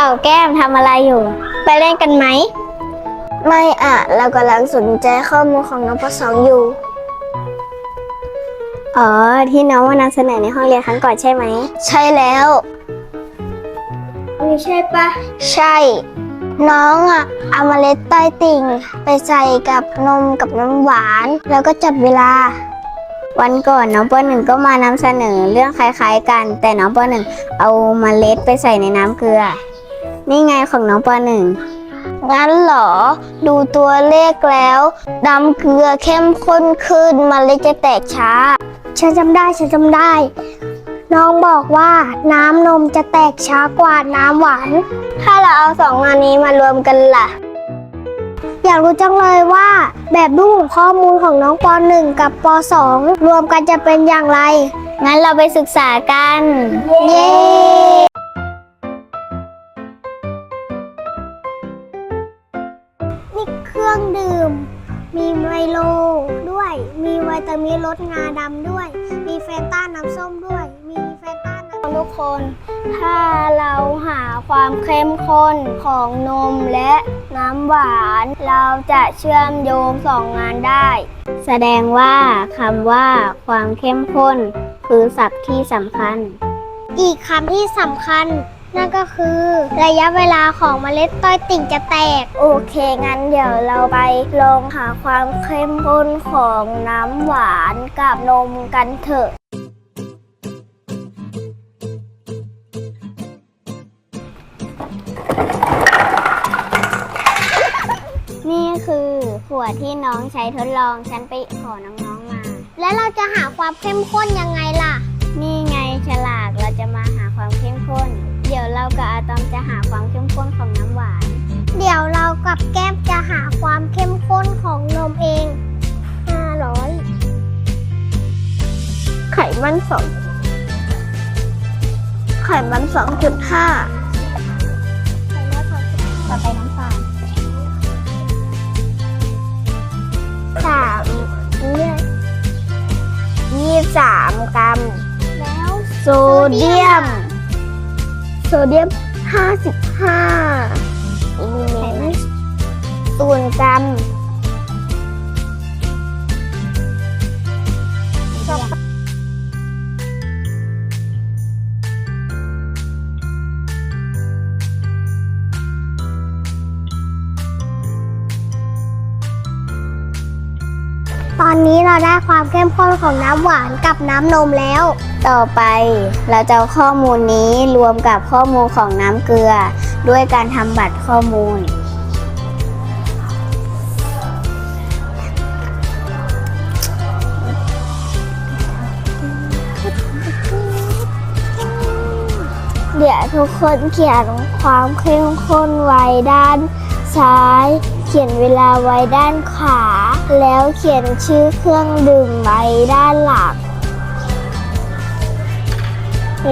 เอาแก้มทำอะไรอยู่ ไปเล่นกันไหม ไม่อะเรากำลังสนใจข้อมูลของน้องปสองอยู่ อ๋อ ที่น้องมานำเสนอในห้องเรียนครั้งก่อนใช่ไหม ใช่แล้ว ไม่ใช่ปะ ใช่ น้องอะเอาเมล็ดใต้ติ่ง ไปใส่กับนมกับน้ำหวาน แล้วก็จับเวลา วันก่อนน้องปหนึ่งก็มานำเสนอเรื่องคล้ายๆกัน แต่น้องปหนึ่งเอาเมาเล็ดไปใส่ในน้ำเกลือ นี่ไงของน้องปหนึ่งงั้นเหรอ ดูตัวเลขแล้วดำเกลือเข้มข้นขึ้นมันเลยจะแตกช้า ฉันจำได้ฉันจำได้ น้องบอกว่าน้ำนมจะแตกช้ากว่าน้ำหวาน ถ้าเราเอาสองอันนี้มารวมกันล่ะ อยากรู้จังเลยว่า แบบรูปของข้อมูลของน้องป .1 กับป .2 รวมกันจะเป็นอย่างไร งั้นเราไปศึกษากัน เย้ โลด้วย มีวิตามินลดงาดำด้วย มีแฟนต้าน้ำส้มด้วย มีแฟนต้าน้ำทุกคน ถ้าเราหาความเข้มข้นของนมและน้ำหวาน เราจะเชื่อมโยงสองงานได้ แสดงว่าคำว่าความเข้มข้น คือศัพท์ที่สำคัญ อีกคำที่สำคัญ นั่นก็คือระยะเวลาของเมล็ดต้อยติ่งจะแตก โอเค งั้นเดี๋ยวเราไปลองหาความเข้มข้นของน้ำหวานกับนมกันเถอะ นี่คือขวดที่น้องใช้ทดลองฉันไปขอน้องๆมา และเราจะหาความเข้มข้นยังไงล่ะ นี่ สองไขมันสองจุดห้าต่อไปน้ำตาลสามเนี่ยยี่สิบสามกรัม แล้วโซเดียม โซเดียมห้าสิบห้ามิลลิเมตรส่วนกรัม ได้ความเข้มข้นของน้ำหวานกับน้ำนมแล้ว ต่อไปเราจะเอาข้อมูลนี้รวมกับข้อมูลของน้ำเกลือ ด้วยการทำบัตรข้อมูล เดี๋ยวทุกคนเขียนความเข้มข้นไว้ด้านซ้าย เขียนเวลาไว้ด้านขวา แล้วเขียนชื่อเครื่องดื่มไว้ด้านหลัง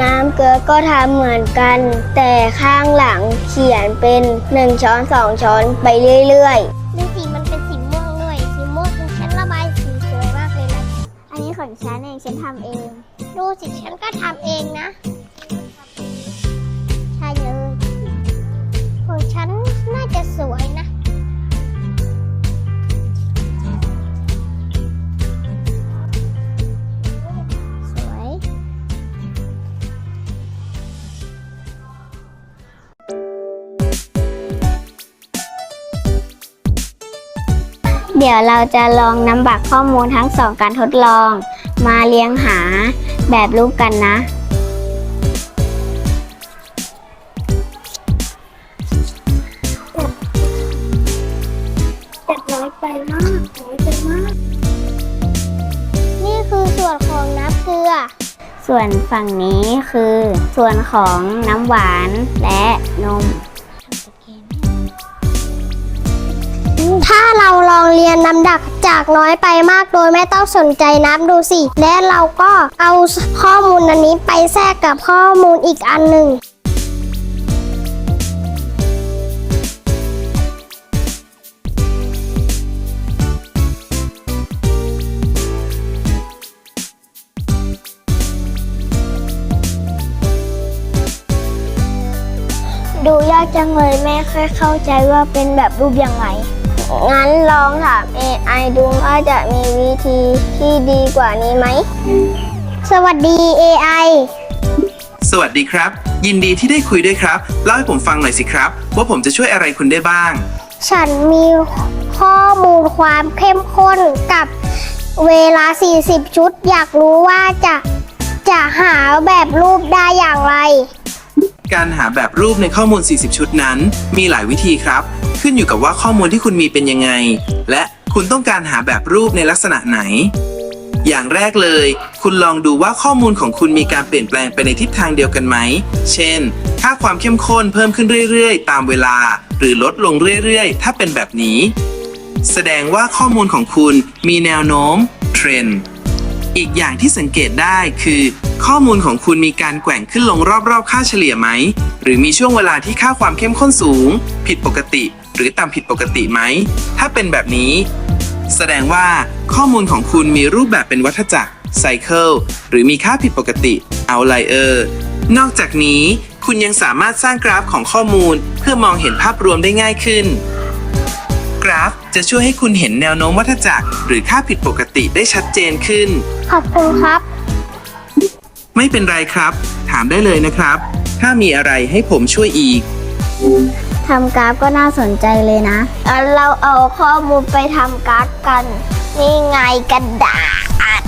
น้ำเกลือก็ทำเหมือนกัน แต่ข้างหลังเขียนเป็น 1 ช้อน 2 ช้อนไปเรื่อยๆดูสีมันเป็นสีม่วงด้วยสีม่วงคือฉันระบายสีสวยมากเลยนะ อันนี้ของฉันเองฉันทำเอง ดูสิฉันก็ทำเองนะ เดี๋ยวเราจะลองนำบัตรข้อมูลทั้งสองการทดลอง มาเรียงหาแบบรูปกันนะ แต่น้อยไปมาก น้อยไปมาก นี่คือส่วนของน้ำเกลือ ส่วนฝั่งนี้คือส่วนของน้ำหวานและนม ถ้าเราลองเรียนลำดับจากน้อยไปมากโดยไม่ต้องสนใจน้ำดูสิ และเราก็เอาข้อมูลอันนี้ไปแทรกกับข้อมูลอีกอันหนึ่งดูยากจังเลยแม่ค่อยเข้าใจว่าเป็นแบบรูปยังไง งั้นลองถาม AI ดูว่าจะมีวิธีที่ดีกว่านี้ไหม สวัสดี AI สวัสดีครับ ยินดีที่ได้คุยด้วยครับเล่าให้ผมฟังหน่อยสิครับ ว่าผมจะช่วยอะไรคุณได้บ้าง ฉันมีข้อมูลความเข้มข้นกับเวลา 40 ชุด อยากรู้ว่าจะจะหาแบบรูปได้อย่างไร การหาแบบรูปในข้อมูล 40 ชุดนั้น มีหลายวิธีครับ ขึ้นอยู่กับว่าข้อมูลที่คุณมีเป็นยังไง และคุณต้องการหาแบบรูปในลักษณะไหน อย่างแรกเลย คุณลองดูว่าข้อมูลของคุณมีการเปลี่ยนแปลงไปในทิศทางเดียวกันไหม เช่น ค่าความเข้มข้นเพิ่มขึ้นเรื่อยๆ ตามเวลา หรือลดลงเรื่อยๆ ถ้าเป็นแบบนี้ แสดงว่าข้อมูลของคุณมีแนวโน้มเทรนด์อีกอย่างที่สังเกตได้คือ ข้อมูลของคุณมีการแกว่งขึ้นลงรอบๆ ค่าเฉลี่ยไหม หรือมีช่วงเวลาที่ค่าความเข้มข้นสูง ผิดปกติ หรือต่ำผิดปกติไหม ถ้าเป็นแบบนี้ แสดงว่าข้อมูลของคุณมีรูปแบบเป็นวัฏจักรไซเคิลหรือมีค่าผิดปกติ outlier นอกจากนี้คุณยังสามารถสร้างกราฟของข้อมูลเพื่อมองเห็นภาพรวมได้ง่ายขึ้น กราฟจะช่วยให้คุณเห็นแนวโน้มวัฏจักรหรือค่าผิดปกติได้ชัดเจนขึ้น ขอบคุณครับ ไม่เป็นไรครับ ถามได้เลยนะครับ ถ้ามีอะไรให้ผมช่วยอีก ทำกราฟก็น่าสนใจเลยนะ เราเอาข้อมูลไปทำกร์ดกัน นี่ไงกระดาษ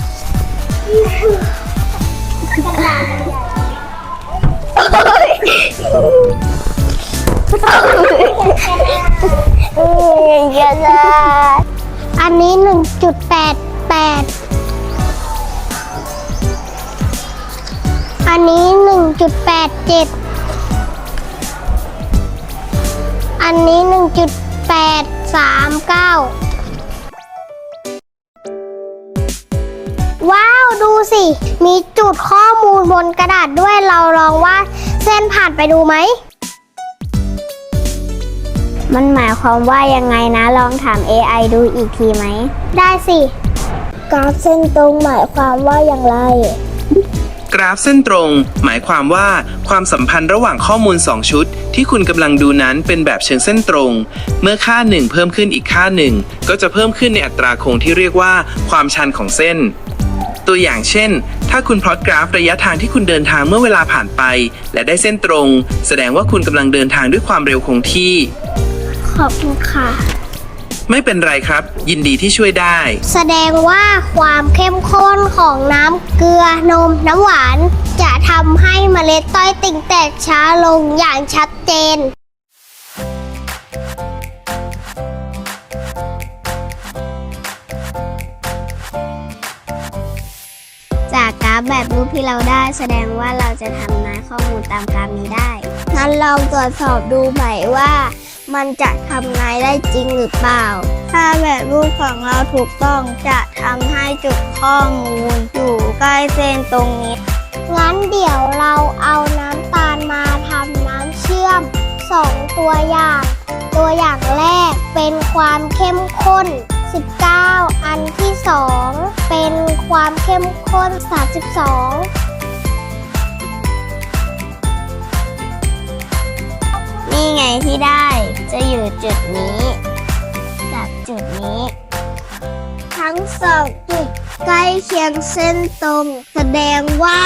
อืมกระดาษอันนี้1.88อันนี้1.87 อันนี้ 1.839 ว้าว ดูสิ มีจุดข้อมูลบนกระดาษด้วยเราลองว่าดเส้นผ่านไปดูไหม มันหมายความว่ายังไงนะ ลองถาม AI ดูอีกทีไหม ได้สิ กราฟเส้นตรงหมายความว่าอย่างไร กราฟเส้นตรง หมายความว่าความสัมพันธ์ระหว่างข้อมูล 2 ชุด ที่คุณกำลังดูนั้นเป็นแบบเชิงเส้นตรง เมื่อค่าหนึ่งเพิ่มขึ้นอีกค่าหนึ่งก็จะเพิ่มขึ้นในอัตราคงที่เรียกว่าความชันของเส้น ตัวอย่างเช่น ถ้าคุณพลอตกราฟระยะทางที่คุณเดินทางเมื่อเวลาผ่านไป และได้เส้นตรง แสดงว่าคุณกำลังเดินทางด้วยความเร็วคงที่ ขอบคุณค่ะ ไม่เป็นไรครับ ยินดีที่ช่วยได้ แสดงว่าความเข้มข้นของน้ำเกลือนมน้ำหวาน จะทำให้เมล็ดต้อยติ่งแตกช้าลงอย่างชัดเจน จากกราฟแบบรูปที่เราได้แสดงว่าเราจะทำนายข้อมูลตามกราฟนี้ได้ งั้นลองตรวจสอบดูใหม่ว่า มันจะทำนายได้จริงหรือเปล่า ถ้าแบบรูปของเราถูกต้องจะทำให้จุดข้อมูลอยู่ใกล้เส้นตรงนี้ งั้นเดี๋ยวเราเอาน้ำตาลมาทำน้ำเชื่อมสองตัวอย่าง ตัวอย่างแรกเป็นความเข้มข้น 19 อันที่ 2 เป็นความเข้มข้น 32 นี่ไงที่ได้จะอยู่จุดนี้ กับจุดนี้ ทั้งสองจุดใกล้เคียงเส้นตรง แสดงว่า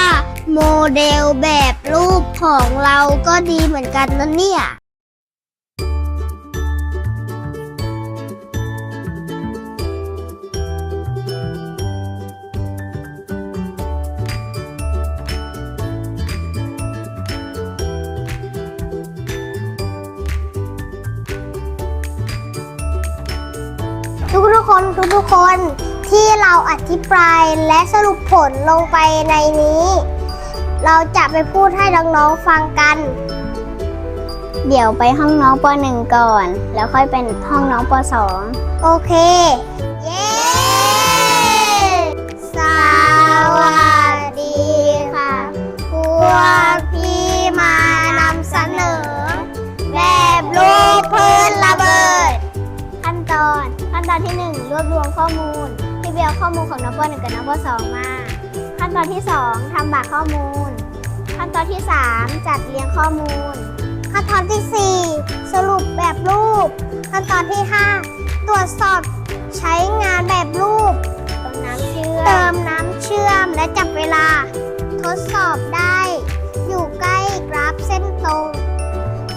โมเดลแบบรูปของเราก็ดีเหมือนกันนะเนี่ย คนทุกทุกๆคนที่เราอธิบายและสรุปผลลงไปในนี้ เราจะไปพูดให้น้องๆฟังกัน เดี๋ยวไปห้องน้องปหนึ่งก่อน แล้วค่อยเป็นห้องน้องปสองโอเค ข้อมูลของน้องปหนึ่งกับน้องปสองมา ขั้นตอนที่ 2ทำบัตรข้อมูล ขั้นตอนที่ 3 จัดเรียงข้อมูล ขั้นตตอนที่ 4 สรุปแบบรูป ขั้นตอนที่ 5 ตรวจสอบใช้งานแบบรูปต้นน้ำเชื่อเติมมน้ำเชื่อมและจับเวลา ทดสอบได้ อยู่ใกล้กราฟเส้นตรง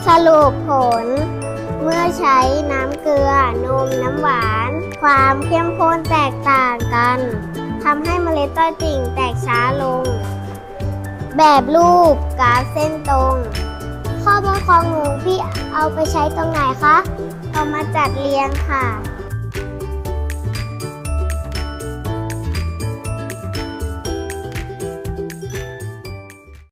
สรุปผล เมื่อใช้น้ำเกลือนมน้ำหวาน ความเข้มข้นแตกต่างกันทำให้เมล็ดต้อยติ่งแตกช้าลง แบบรูปกราฟเส้นตรง ข้อมูลของหนูพี่เอาไปใช้ตรงไหนคะ เอามาจัดเรียงค่ะ